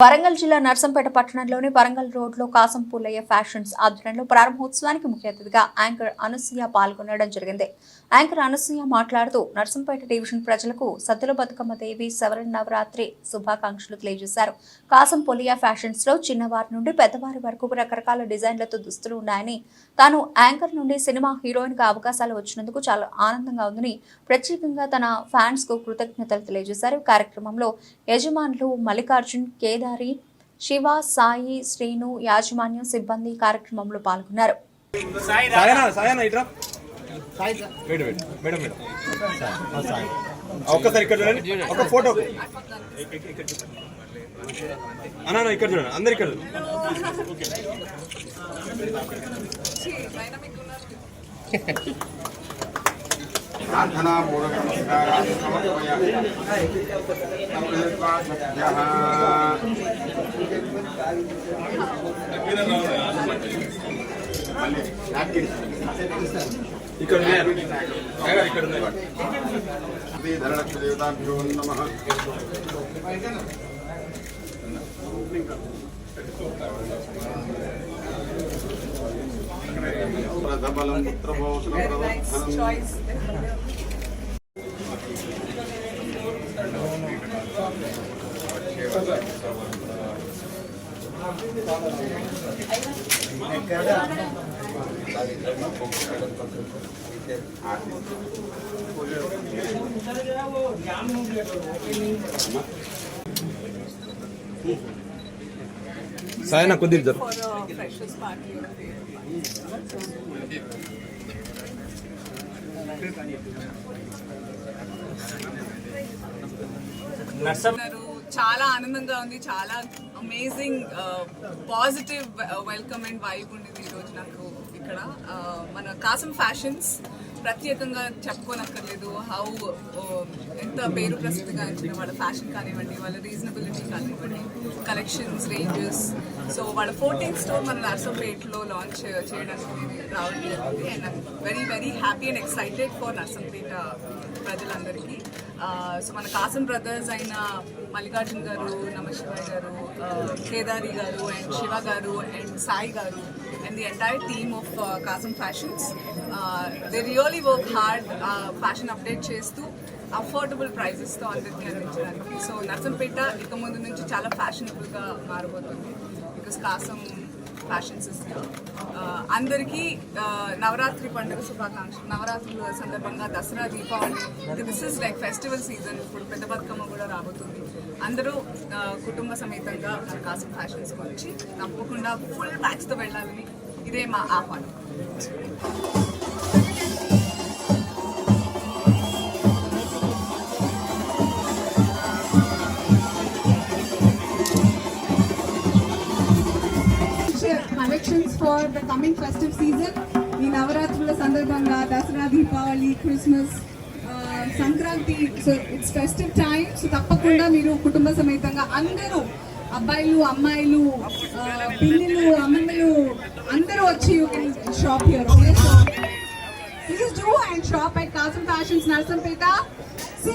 వరంగల్ జిల్లా నర్సంపేట పట్టణంలోని వరంగల్ రోడ్లో కాసం పుల్లయ్య ఫ్యాషన్స్ ఆధ్వర్యంలో ప్రారంభోత్సవానికి ముఖ్య అతిథిగా యాంకర్ అనసూయ పాల్గొనడం జరిగింది. యాంకర్ అనసూయ మాట్లాడుతూ నర్సంపేట డివిజన్ ప్రజలకు సద్దుల బతుకమ్మ దేవి సవరణ నవరాత్రి శుభాకాంక్షలు తెలియజేశారు. కాసం పుల్లయ్య ఫ్యాషన్స్లో చిన్నవారి నుండి పెద్దవారి వరకు రకరకాల డిజైన్లతో దుస్తులు ఉన్నాయని తాను యాంకర్ నుండి సినిమా హీరోయిన్గా అవకాశాలు వచ్చినందుకు చాలా ఆనందంగా ఉందని ప్రత్యేకంగా తన ఫ్యాన్స్కు కృతజ్ఞతలు తెలియజేశారు. కార్యక్రమంలో యజమానులు మల్లికార్జున్ కేదార్ శివ సాయి శ్రీను యాజమాన్యం సిబ్బంది కార్యక్రమంలో పాల్గొన్నారు. సాయనా సాయనా ఇట్రా వెయిట్ వెయిట్ మేడం మేడం. ఆ, ఒక్కసారి ఇక్కడ చూడండి. ఒక ఫోటో. అన్నా అన్న, ఇక్కడ చూడండి. అందరు ఇక్కడ చూడండి. ప్రార్థనా ఇక్కడ ఉన్నారు. అయ్యగారు ఇక్కడ ఉన్నారు. శ్రీ ధనలక్ష్మి దేవతాభ్యో నమః ప్రథబలం పుత్రభోషణ ప్రవర్ధనం సాయనా కొద్దిగా सायना कुलदीप ज़रूर नर्सम చాలా ఆనందంగా ఉంది. చాలా amazing positive welcome and vibe ఉండేది ఈరోజు నాకు ఇక్కడ. Uh, మన కాసం ఫ్యాషన్స్ ప్రత్యేకంగా చెప్పుకోనక్కర్లేదు. హౌ um, ఎంత పేరు ప్రసిద్ధిగా ఇచ్చిన వాళ్ళ ఫ్యాషన్ కానివ్వండి వాళ్ళ రీజనబిలిటీ కానివ్వండి కలెక్షన్స్ రేంజెస్ సో వాళ్ళ ఫోర్టీన్త్ స్టోర్ మన నర్సంపేటలో లాంచ్ చేయడానికి రావడం జరిగింది. And very very happy and excited for Narsampet ప్రజలందరికీ. సో మన కాసం బ్రదర్స్ అయిన మల్లికార్జున్ గారు నమశివాయ్ గారు కేదారి గారు and Shiva garu and Sai garu and the entire team of Kasam fashions they really work hard fashion update చేస్తూ అఫోర్డబుల్ ప్రైజెస్తో అందరికీ అందించడానికి. సో నర్సంపేట ఇక ముందు నుంచి చాలా ఫ్యాషనబుల్గా మారబోతుంది. బికాస్ కాసం ఫ్యాషన్ సిస్టర్ అందరికీ నవరాత్రి పండుగ శుభాకాంక్షలు. నవరాత్రుల సందర్భంగా Dasara Deepavali. This is like festival season ఇప్పుడు పెద్ద బతుకమ్మ కూడా రాబోతుంది. అందరూ కుటుంబ సమేతంగా కాసిన ఫ్యాషన్స్కి ఫ్యాషన్స్ వచ్చి తప్పకుండా ఫుల్ బ్యాచ్తో వెళ్ళాలని ఇదే మా ఆహ్వానం. Collections for the coming festive season ఈ నవరాత్రుల సందర్భంగా Dasara Deepavali Christmas Sankranti. So it's festive time so తప్పకుండా మీరు కుటుంబ సమేతంగా అందరూ అబ్బాయిలు అమ్మాయిలు పిల్లలు అమ్మమ్మలు అందరూ వచ్చి shop here okay so please do and shop at Kasam fashions Narsampet see